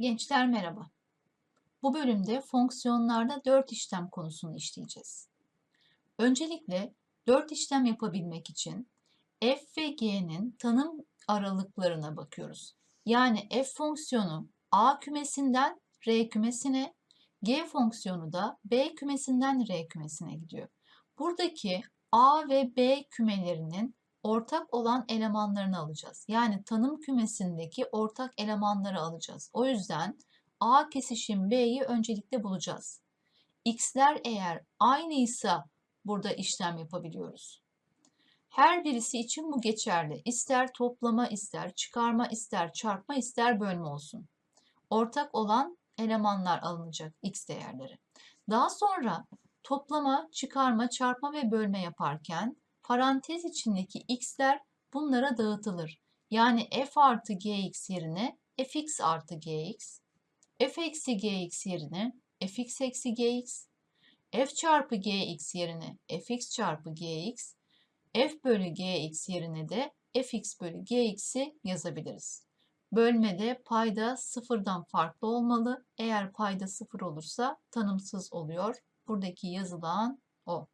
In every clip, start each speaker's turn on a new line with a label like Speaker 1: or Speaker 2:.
Speaker 1: Gençler merhaba. Bu bölümde fonksiyonlarda 4 işlem konusunu işleyeceğiz. Öncelikle 4 işlem yapabilmek için f ve g'nin tanım aralıklarına bakıyoruz. Yani f fonksiyonu a kümesinden r kümesine, g fonksiyonu da b kümesinden r kümesine gidiyor. Buradaki a ve b kümelerinin ortak olan elemanlarını alacağız. Yani tanım kümesindeki ortak elemanları alacağız. O yüzden A kesişim B'yi öncelikle bulacağız. X'ler eğer aynıysa burada işlem yapabiliyoruz. Her birisi için bu geçerli. İster toplama, ister çıkarma, ister çarpma, ister bölme olsun. Ortak olan elemanlar alınacak X değerleri. Daha sonra toplama, çıkarma, çarpma ve bölme yaparken parantez içindeki x'ler bunlara dağıtılır. Yani f artı gx yerine fx artı gx, f eksi gx yerine fx eksi gx, f çarpı gx yerine fx çarpı gx, f bölü gx yerine de fx bölü gx'i yazabiliriz. Bölmede payda sıfırdan farklı olmalı. Eğer payda sıfır olursa tanımsız oluyor. Buradaki yazılan o.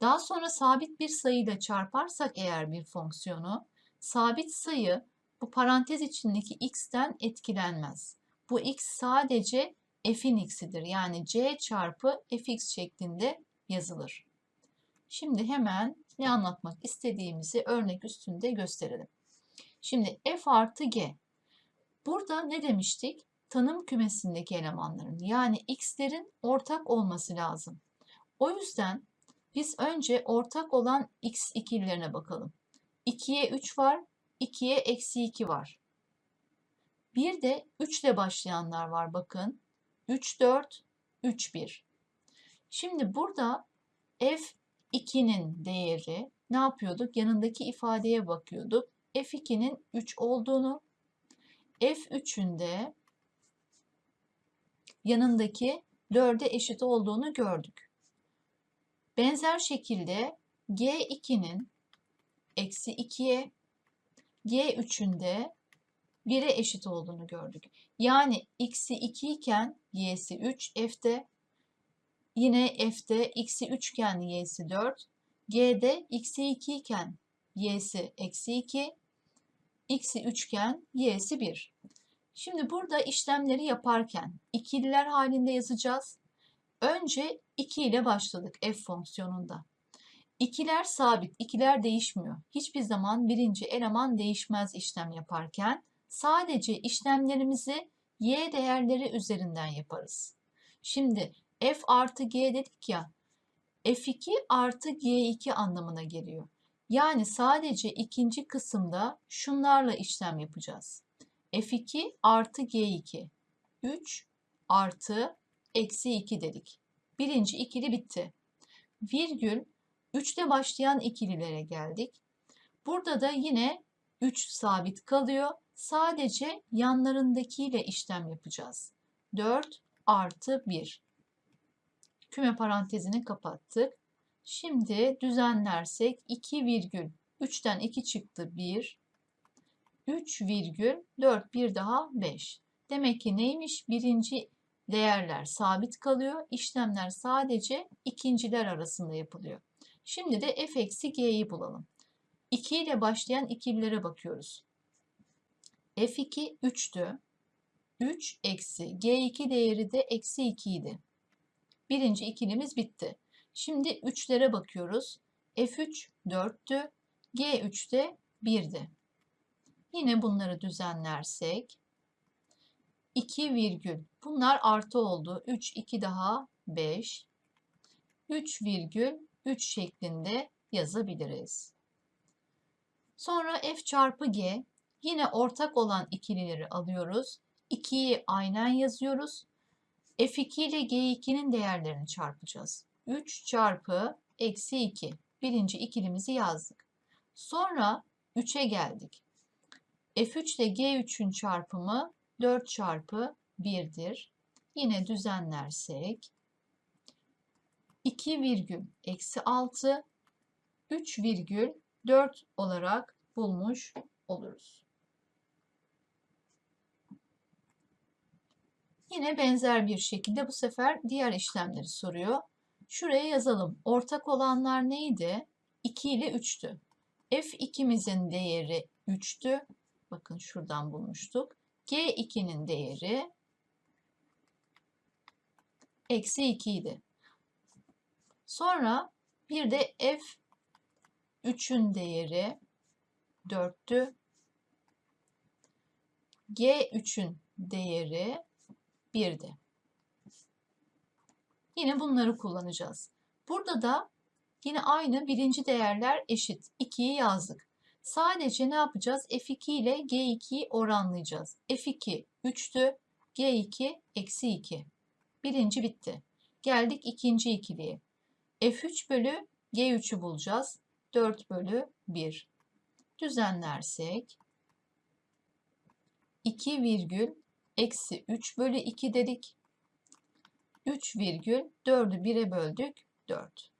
Speaker 1: Daha sonra sabit bir sayıyla çarparsak eğer bir fonksiyonu, sabit sayı bu parantez içindeki x'ten etkilenmez. Bu x sadece f'in x'idir. Yani c çarpı fx şeklinde yazılır. Şimdi hemen ne anlatmak istediğimizi örnek üstünde gösterelim. Şimdi f artı g. Burada ne demiştik? Tanım kümesindeki elemanların yani x'lerin ortak olması lazım. O yüzden biz önce ortak olan x ikililerine bakalım. 2'ye 3 var, 2'ye eksi 2 var. Bir de 3 ile başlayanlar var bakın. 3, 4, 3, 1. Şimdi burada f2'nin değeri ne yapıyorduk? Yanındaki ifadeye bakıyorduk. f2'nin 3 olduğunu, f3'ün de yanındaki 4'e eşit olduğunu gördük. Benzer şekilde G2'nin eksi 2'ye G3'ün de 1'e eşit olduğunu gördük. Yani x'i 2 iken y'si 3 f'de yine f'de x'i 3 iken y'si 4 g'de x'i 2 iken y'si eksi 2 x'i 3 iken y'si 1. Şimdi burada işlemleri yaparken ikililer halinde yazacağız. Önce 2 ile başladık f fonksiyonunda. İkiler sabit, ikiler değişmiyor. Hiçbir zaman birinci eleman değişmez işlem yaparken sadece işlemlerimizi y değerleri üzerinden yaparız. Şimdi f artı g dedik ya, f2 artı g2 anlamına geliyor. Yani sadece ikinci kısımda şunlarla işlem yapacağız. f2 artı g2, 3 artı eksi 2 dedik. Birinci ikili bitti. Virgül 3'te başlayan ikililere geldik. Burada da yine 3 sabit kalıyor. Sadece yanlarındakiyle işlem yapacağız. 4 artı 1. Küme parantezini kapattık. Şimdi düzenlersek 2 virgül 3'ten 2 çıktı 1. 3 virgül 4 bir daha 5. Demek ki neymiş? Birinci değerler sabit kalıyor. İşlemler sadece ikinciler arasında yapılıyor. Şimdi de f eksi g'yi bulalım. 2 ile başlayan ikililere bakıyoruz. f2 3'tü. 3 eksi g2 değeri de eksi 2 idi. Birinci ikilimiz bitti. Şimdi 3'lere bakıyoruz. f3 4'tü. g3 de 1'di. Yine bunları düzenlersek 2 virgül. Bunlar artı oldu. 3, 2 daha 5. 3 virgül 3 şeklinde yazabiliriz. Sonra f çarpı g. Yine ortak olan ikilileri alıyoruz. 2'yi aynen yazıyoruz. f2 ile g2'nin değerlerini çarpacağız. 3 çarpı eksi 2. Birinci ikilimizi yazdık. Sonra 3'e geldik. f3 ile g3'ün çarpımı 4 çarpı 1'dir. Yine düzenlersek 2 virgül eksi 6 3 virgül 4 olarak bulmuş oluruz. Yine benzer bir şekilde bu sefer diğer işlemleri soruyor. Şuraya yazalım. Ortak olanlar neydi? 2 ile 3'tü. F2'mizin değeri 3'tü. Bakın şuradan bulmuştuk. G2'nin değeri eksi 2 idi. Sonra bir de F3'ün değeri 4'tü. G3'ün değeri 1'di. Yine bunları kullanacağız. Burada da yine aynı birinci değerler eşit. 2'yi yazdık. Sadece ne yapacağız? F2 ile G2'yi oranlayacağız. F2 3'tü. G2 eksi 2. Birinci bitti. Geldik ikinci ikiliye. F3 bölü G3'ü bulacağız. 4 bölü 1. Düzenlersek 2 virgül eksi 3 bölü 2 dedik. 3 virgül 4'ü 1'e böldük 4.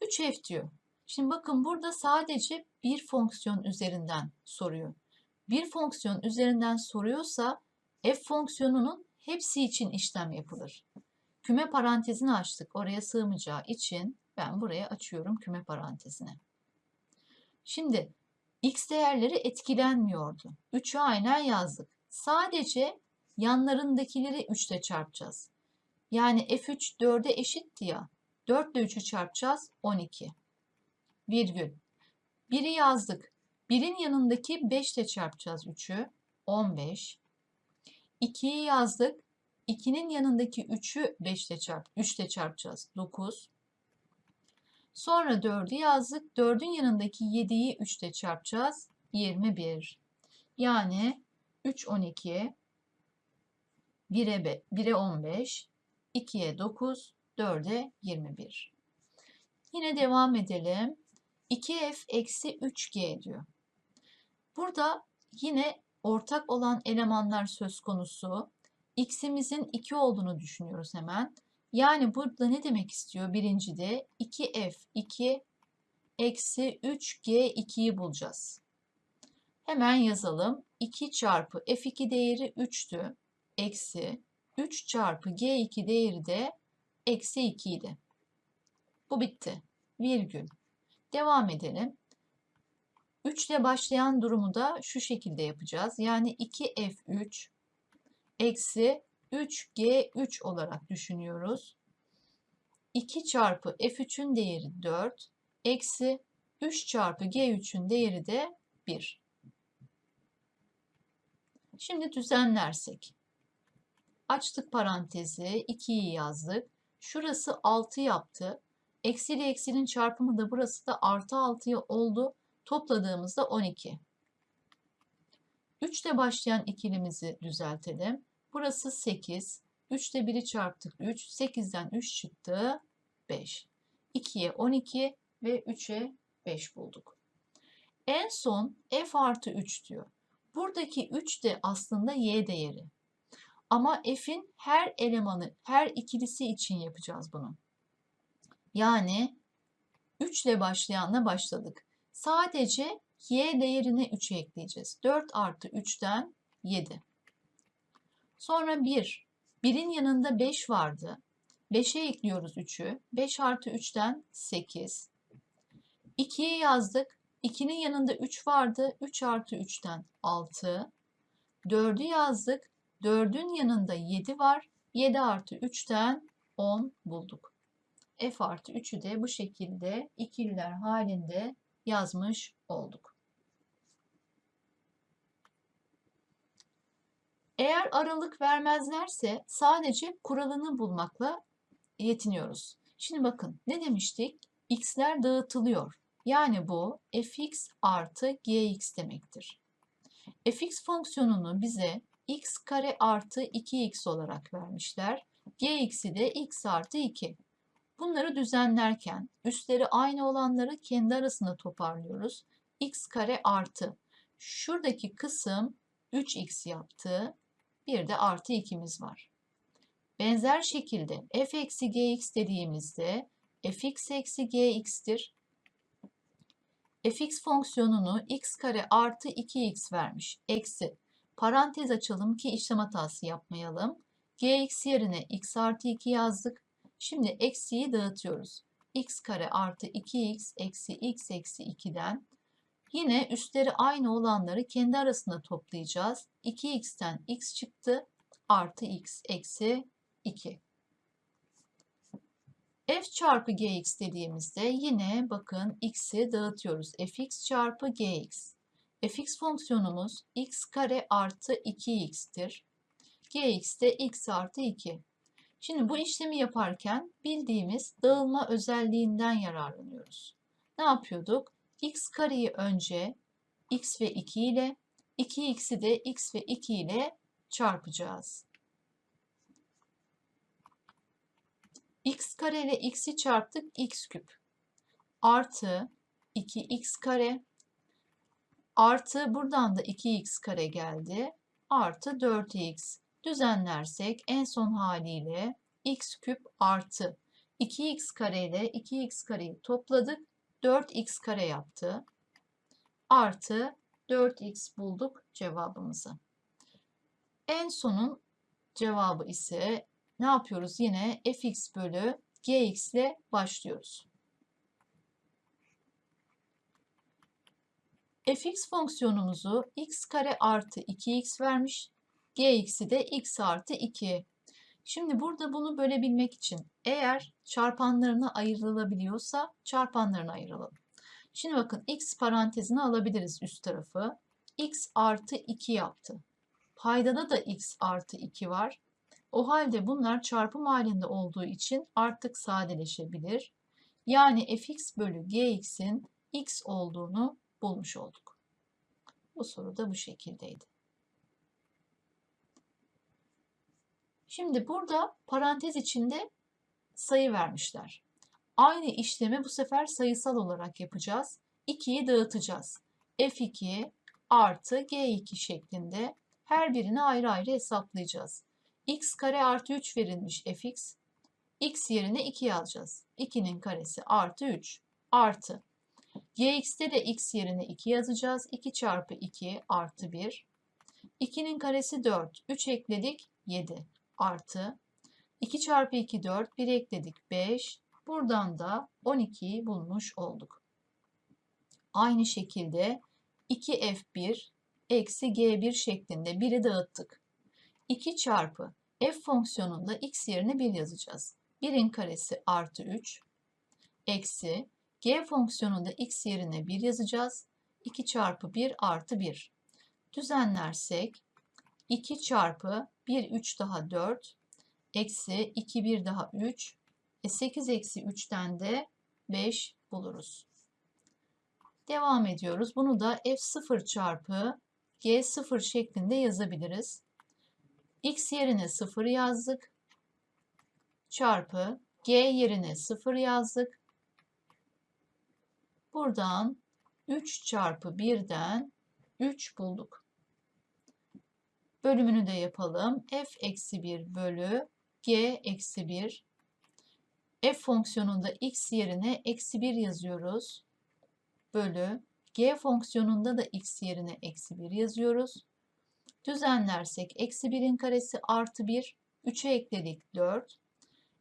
Speaker 1: 3f diyor. Şimdi bakın burada sadece bir fonksiyon üzerinden soruyor. Bir fonksiyon üzerinden soruyorsa f fonksiyonunun hepsi için işlem yapılır. Küme parantezini açtık. Oraya sığmayacağı için ben buraya açıyorum küme parantezini. Şimdi x değerleri etkilenmiyordu. 3'ü aynen yazdık. Sadece yanlarındakileri 3 ile çarpacağız. Yani f3 4'e eşitti ya. 4 ile 3'ü çarpacağız 12. Virgül. 1'i yazdık. 1'in yanındaki 5 ile çarpacağız 3'ü. 15. 2'yi yazdık. 2'nin yanındaki 3'ü 5 ile çarp 3 ile çarpacağız. 9. Sonra 4'ü yazdık. 4'ün yanındaki 7'yi 3 ile çarpacağız. 21. Yani 3 12 1'e 1'e 15, 2'ye 9, 4'e 21. Yine devam edelim. 2f eksi 3g diyor. Burada yine ortak olan elemanlar söz konusu. x'imizin 2 olduğunu düşünüyoruz hemen. Yani burada ne demek istiyor? Birincide 2f2 eksi 3g2'yi bulacağız. Hemen yazalım. 2 çarpı f2 değeri 3'tü. Eksi 3 çarpı g2 değeri de eksi 2 idi. Bu bitti. Virgül. Devam edelim. 3 ile başlayan durumu da şu şekilde yapacağız. Yani 2f3 eksi 3g3 olarak düşünüyoruz. 2 çarpı f3'ün değeri 4 eksi 3 çarpı g3'ün değeri de 1. Şimdi düzenlersek. Açtık parantezi 2'yi yazdık. Şurası 6 yaptı. Eksi ile eksinin çarpımı da burası da artı 6 oldu. Topladığımızda 12. 3 ile başlayan ikilimizi düzeltelim. Burası 8. 3 ile 1'i çarptık 3. 8'den 3 çıktı 5. 2'ye 12 ve 3'e 5 bulduk. En son f artı 3 diyor. Buradaki 3 de aslında y değeri. Ama f'in her elemanı, her ikilisi için yapacağız bunu. Yani 3 ile başlayanla başladık. Sadece y değerine 3'ü ekleyeceğiz. 4 artı 3'ten 7. Sonra 1. 1'in yanında 5 vardı. 5'e ekliyoruz 3'ü. 5 artı 3'ten 8. 2'yi yazdık. 2'nin yanında 3 vardı. 3 artı 3'ten 6. 4'ü yazdık. 4'ün yanında 7 var. 7 artı 3'ten 10 bulduk. F artı 3'ü de bu şekilde ikililer halinde yazmış olduk. Eğer aralık vermezlerse sadece kuralını bulmakla yetiniyoruz. Şimdi bakın ne demiştik? X'ler dağıtılıyor. Yani bu fx artı gx demektir. fx fonksiyonunu bize x kare artı 2x olarak vermişler. gx'i de x artı 2. Bunları düzenlerken üstleri aynı olanları kendi arasında toparlıyoruz. x kare artı. Şuradaki kısım 3x yaptı. Bir de artı 2'miz var. Benzer şekilde f eksi gx dediğimizde fx eksi gx'tir. fx fonksiyonunu x kare artı 2x vermiş. Eksi. Parantez açalım ki işlem hatası yapmayalım. gx yerine x artı 2 yazdık. Şimdi eksiyi dağıtıyoruz. x kare artı 2x eksi x eksi 2'den yine üstleri aynı olanları kendi arasında toplayacağız. 2x'ten x çıktı artı x eksi 2. f çarpı gx dediğimizde yine bakın x'i dağıtıyoruz. fx çarpı gx. fx fonksiyonumuz x kare artı 2x'tir. gx de x artı 2. Şimdi bu işlemi yaparken bildiğimiz dağılma özelliğinden yararlanıyoruz. Ne yapıyorduk? x kareyi önce x ve 2 ile, 2x'i de x ve 2 ile çarpacağız. x kare ile x'i çarptık x küp. Artı 2x kare artı buradan da 2x kare geldi. Artı 4x düzenlersek en son haliyle x küp artı 2x kare ile 2x kareyi topladık. 4x kare yaptı. Artı 4x bulduk cevabımızı. En sonun cevabı ise ne yapıyoruz? Yine fx bölü gx ile başlıyoruz. fx fonksiyonumuzu x kare artı 2x vermiş. Gx'i de x artı 2. Şimdi burada bunu bölebilmek için eğer çarpanlarına ayrılabiliyorsa çarpanlarına ayıralım. Şimdi bakın x parantezini alabiliriz üst tarafı. x artı 2 yaptı. Paydada da x artı 2 var. O halde bunlar çarpım halinde olduğu için artık sadeleşebilir. Yani fx bölü gx'in x olduğunu bulmuş olduk. Bu soru da bu şekildeydi. Şimdi burada parantez içinde sayı vermişler. Aynı işlemi bu sefer sayısal olarak yapacağız. 2'yi dağıtacağız. F2 artı G2 şeklinde her birini ayrı ayrı hesaplayacağız. x kare artı 3 verilmiş fx. x yerine 2 yazacağız. 2'nin karesi artı 3 artı. gx'te de x yerine 2 yazacağız. 2 çarpı 2 artı 1. 2'nin karesi 4. 3 ekledik 7 artı 2 çarpı 2 4 1 ekledik 5 buradan da 12'yi bulmuş olduk. Aynı şekilde 2f1 eksi g1 şeklinde 1'i dağıttık. 2 çarpı f fonksiyonunda x yerine 1 yazacağız. 1'in karesi artı 3 eksi g fonksiyonunda x yerine 1 yazacağız. 2 çarpı 1 artı 1. Düzenlersek 2 çarpı 1 3 daha 4 eksi 2 1 daha 3 e 8 eksi 3'ten de 5 buluruz. Devam ediyoruz. Bunu da f0 çarpı g0 şeklinde yazabiliriz. x yerine 0 yazdık. Çarpı g yerine 0 yazdık. Buradan 3 çarpı 1'den 3 bulduk. Bölümünü de yapalım. f eksi 1 bölü g eksi 1. f fonksiyonunda x yerine eksi 1 yazıyoruz. Bölü g fonksiyonunda da x yerine eksi 1 yazıyoruz. Düzenlersek eksi 1'in karesi artı 1. 3'e ekledik 4.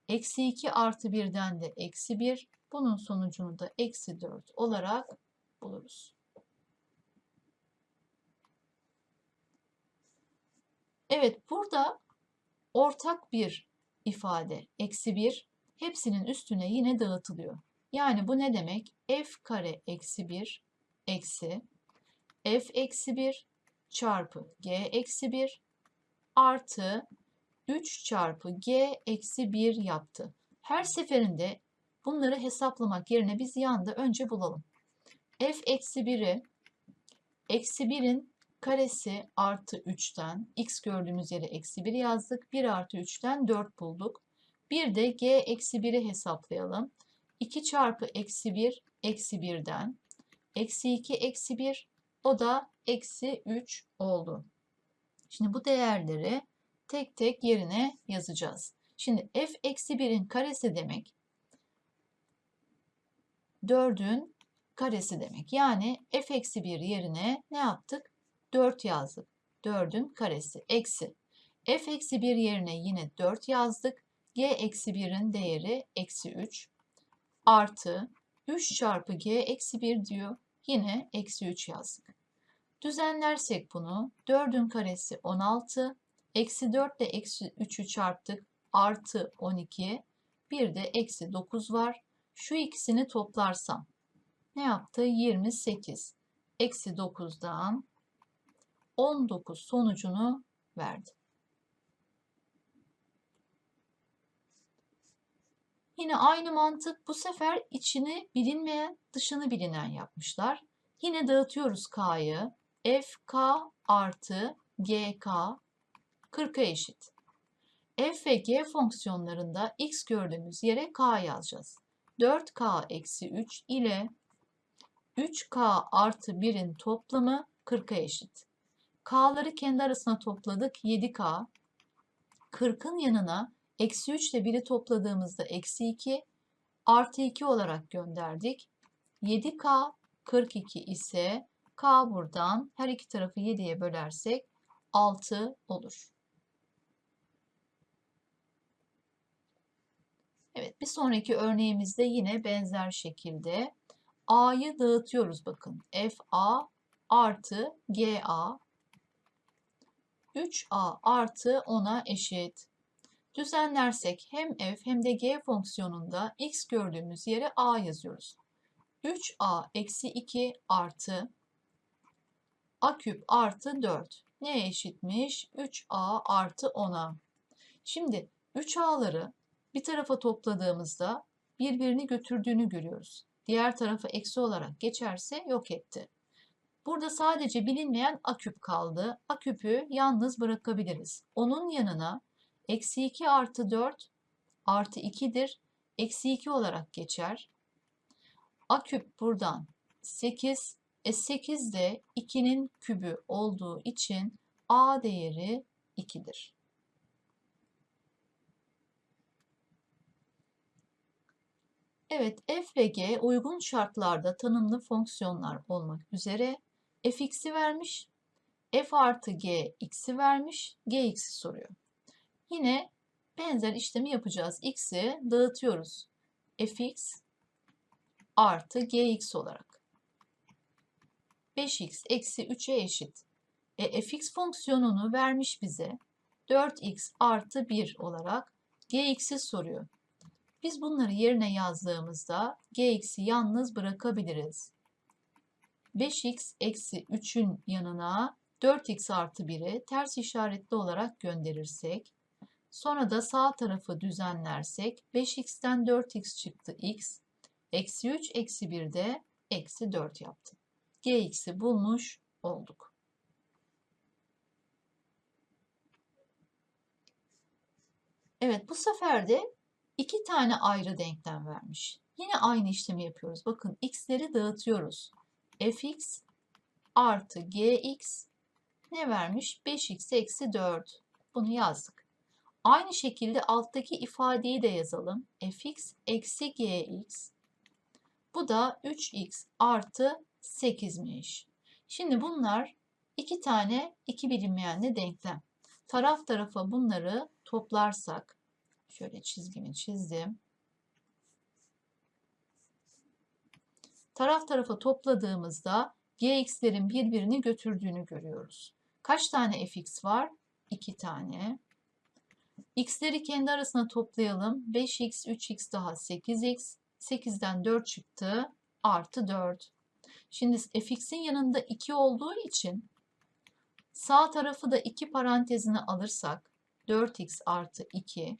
Speaker 1: Eksi 2 artı 1'den de eksi 1. Bunun sonucunu da eksi 4 olarak buluruz. Evet burada ortak bir ifade eksi 1 hepsinin üstüne yine dağıtılıyor. Yani bu ne demek? f kare eksi 1 eksi f eksi 1 çarpı g eksi 1 artı 3 çarpı g eksi 1 yaptı. Her seferinde bunları hesaplamak yerine biz yanda önce bulalım. f eksi 1'i eksi 1'in karesi artı 3'ten x gördüğümüz yere eksi 1 yazdık. 1 artı 3'ten 4 bulduk. Bir de g eksi 1'i hesaplayalım. 2 çarpı eksi 1 eksi 1'den eksi 2 eksi 1 o da eksi 3 oldu. Şimdi bu değerleri tek tek yerine yazacağız. Şimdi f eksi 1'in karesi demek 4'ün karesi demek. Yani f eksi 1 yerine ne yaptık? 4 yazdık. 4'ün karesi eksi. f eksi 1 yerine yine 4 yazdık. g eksi 1'in değeri eksi 3 artı 3 çarpı g eksi 1 diyor. Yine eksi 3 yazdık. Düzenlersek bunu 4'ün karesi 16. Eksi 4 ile eksi 3'ü çarptık. Artı 12. Bir de eksi 9 var. Şu ikisini toplarsam ne yaptı? 28. Eksi 9'dan 19 sonucunu verdi. Yine aynı mantık bu sefer içini bilinmeyen dışını bilinen yapmışlar. Yine dağıtıyoruz K'yı. FK artı GK 40'a eşit. F ve G fonksiyonlarında x gördüğümüz yere K yazacağız. 4K eksi 3 ile 3K artı 1'in toplamı 40'a eşit. K'ları kendi arasına topladık 7K. 40'ın yanına eksi 3 ile 1'i topladığımızda eksi 2 artı 2 olarak gönderdik. 7K 42 ise K buradan her iki tarafı 7'ye bölersek 6 olur. Evet bir sonraki örneğimizde yine benzer şekilde A'yı dağıtıyoruz bakın. FA artı GA 3A artı 10'a eşit. Düzenlersek hem f hem de g fonksiyonunda x gördüğümüz yere a yazıyoruz. 3a eksi 2 artı a küp artı 4 neye eşitmiş? 3a artı 10'a. Şimdi 3a'ları bir tarafa topladığımızda birbirini götürdüğünü görüyoruz. Diğer tarafa eksi olarak geçerse yok etti. Burada sadece bilinmeyen a küp kaldı. A küpü yalnız bırakabiliriz. Onun yanına eksi 2 artı 4 artı 2'dir. Eksi 2 olarak geçer. A küp buradan 8. E 8 de 2'nin kübü olduğu için A değeri 2'dir. Evet, f ve g uygun şartlarda tanımlı fonksiyonlar olmak üzere fx'i vermiş, f artı g x'i vermiş, gx'i soruyor. Yine benzer işlemi yapacağız. x'i dağıtıyoruz. fx artı gx olarak. 5x eksi 3'e eşit. E, fx fonksiyonunu vermiş bize. 4x artı 1 olarak gx'i soruyor. Biz bunları yerine yazdığımızda gx'i yalnız bırakabiliriz. 5x eksi 3'ün yanına 4x artı 1'i ters işaretli olarak gönderirsek, sonra da sağ tarafı düzenlersek 5x'ten 4x çıktı x, eksi 3 eksi 1 de eksi 4 yaptı. gx'i bulmuş olduk. Evet bu sefer de iki tane ayrı denklem vermiş. Yine aynı işlemi yapıyoruz. Bakın x'leri dağıtıyoruz. Fx artı gx ne vermiş? 5x eksi 4. Bunu yazdık. Aynı şekilde alttaki ifadeyi de yazalım. fx eksi gx. Bu da 3x artı 8'miş. Şimdi bunlar iki tane iki bilinmeyenli denklem. Taraf tarafa bunları toplarsak Şöyle çizgimi çizdim. Taraf tarafa topladığımızda gx'lerin birbirini götürdüğünü görüyoruz. Kaç tane fx var? 2 tane. x'leri kendi arasına toplayalım. 5x, 3x daha 8x. 8'den 4 çıktı. Artı 4. Şimdi fx'in yanında 2 olduğu için sağ tarafı da 2 parantezine alırsak 4x artı 2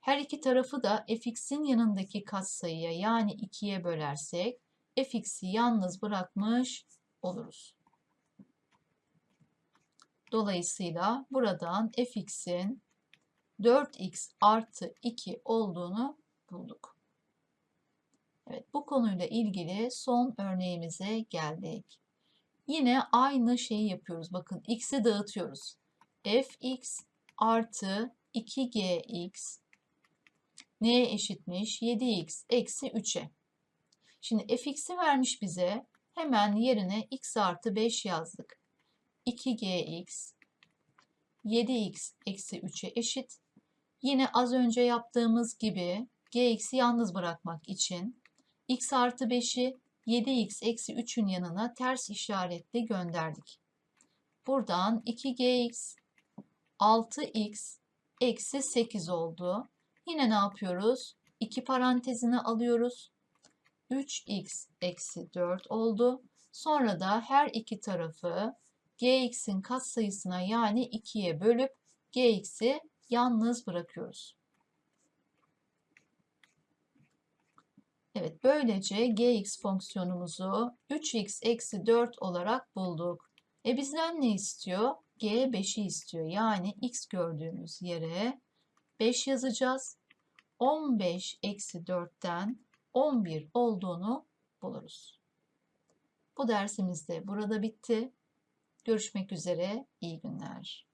Speaker 1: her iki tarafı da fx'in yanındaki katsayıya yani 2'ye bölersek fx'i yalnız bırakmış oluruz. Dolayısıyla buradan fx'in 4x artı 2 olduğunu bulduk. Evet bu konuyla ilgili son örneğimize geldik. Yine aynı şeyi yapıyoruz. Bakın x'i dağıtıyoruz. fx artı 2gx neye eşitmiş? 7x eksi 3'e. Şimdi fx'i vermiş bize. Hemen yerine x artı 5 yazdık. 2gx 7x eksi 3'e eşit. Yine az önce yaptığımız gibi gx'i yalnız bırakmak için x artı 5'i 7x eksi 3'ün yanına ters işaretli gönderdik. Buradan 2gx 6x eksi 8 oldu. Yine ne yapıyoruz? 2 parantezine alıyoruz. 3x eksi 4 oldu. Sonra da her iki tarafı gx'in katsayısına yani 2'ye bölüp gx'i yalnız bırakıyoruz. Evet, böylece gx fonksiyonumuzu 3x eksi 4 olarak bulduk. E bizden ne istiyor? g 5'i istiyor. Yani x gördüğümüz yere 5 yazacağız. 15 eksi 4'ten 11 olduğunu buluruz. Bu dersimiz de burada bitti. Görüşmek üzere, iyi günler.